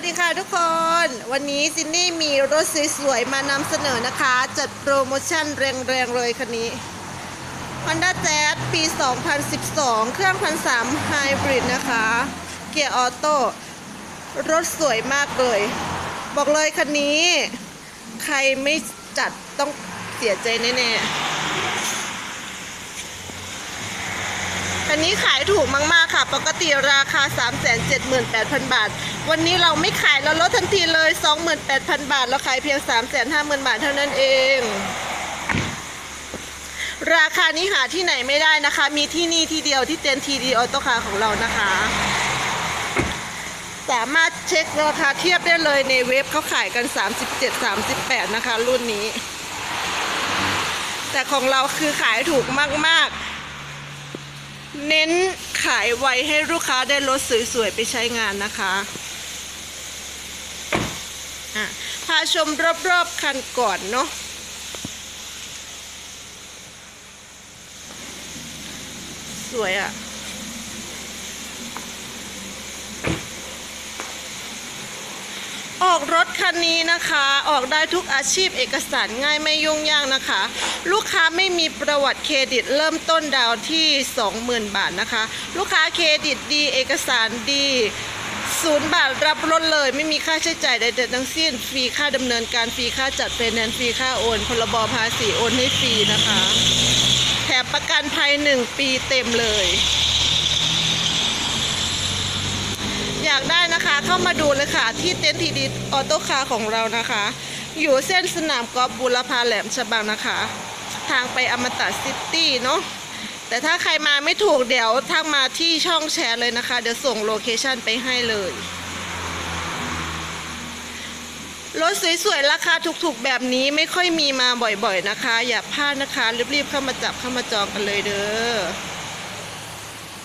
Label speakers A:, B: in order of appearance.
A: วัสดีค่ะทุกคน วันนี้ซินนี่มีรถสวยๆมานำเสนอนะคะ จัดโปรโมชั่นแรงๆเลยคันนี้ Honda Jazz ปี 2012 เครื่องพันสามไฮบริดนะคะ เกียร์ออโต้รถสวยมากเลย บอกเลยคันนี้ ใครไม่จัดต้องเสียใจแน่ๆ อันนี้ขายถูกมาก ๆ ค่ะ ปกติราคา 378,000 บาท วันนี้เราไม่ขายเราลดทันทีเลย 28,000 บาท เราขายเพียง 350,000 บาทเท่านั้นเอง ราคานี้หาที่ไหนไม่ได้นะคะ มีที่นี่ที่เดียวที่เจนทีดีออโต้คาของเรานะคะ สามารถเช็คราคาเทียบได้เลยในเว็บเขาขายกัน 37-38 นะคะ รุ่นนี้ แต่ของเราคือขายถูกมาก ๆ เน้นขายไวให้ลูกค้าได้รถสวยๆ ไปใช้งานนะคะอะพาชมรอบๆคันก่อนเนาะสวยอะ่ะ ออกรถคันนี้นะคะ ออกได้ทุกอาชีพเอกสารง่ายไม่ยุ่งยากนะคะ ลูกค้าไม่มีประวัติเครดิตเริ่มต้นดาวที่ 20,000 บาทนะคะ ลูกค้าเครดิตดีเอกสารดีศูนย์บาทรับรถเลยไม่มีค่าใช้จ่ายใดๆทั้งสิ้นฟรีค่าดำเนินการฟรีค่าจัดไฟแนนซ์ฟรีค่าโอนพรบภาษีโอนให้ฟรีนะคะ แถมประกันภัย1ปีเต็มเลย อยากได้ นะคะ เข้ามาดูเลยค่ะ ที่เต็นท์ทีดีออโต้คาร์ของเรานะคะ อยู่เส้นสนามกอล์ฟบุรพาแหลมฉบังนะคะ ทางไปอมตะซิตี้เนาะแต่ถ้าใครมาไม่ถูกเดี๋ยวทักมาที่ช่องแชร์เลยนะคะ เดี๋ยวส่งโลเคชั่นไปให้เลยรถสวยๆ ราคาถูกๆ แบบนี้ไม่ค่อยมีมาบ่อยๆนะคะ อย่าพลาดนะคะ รีบๆ เข้ามาจับเข้ามาจองกันเลยเด้อ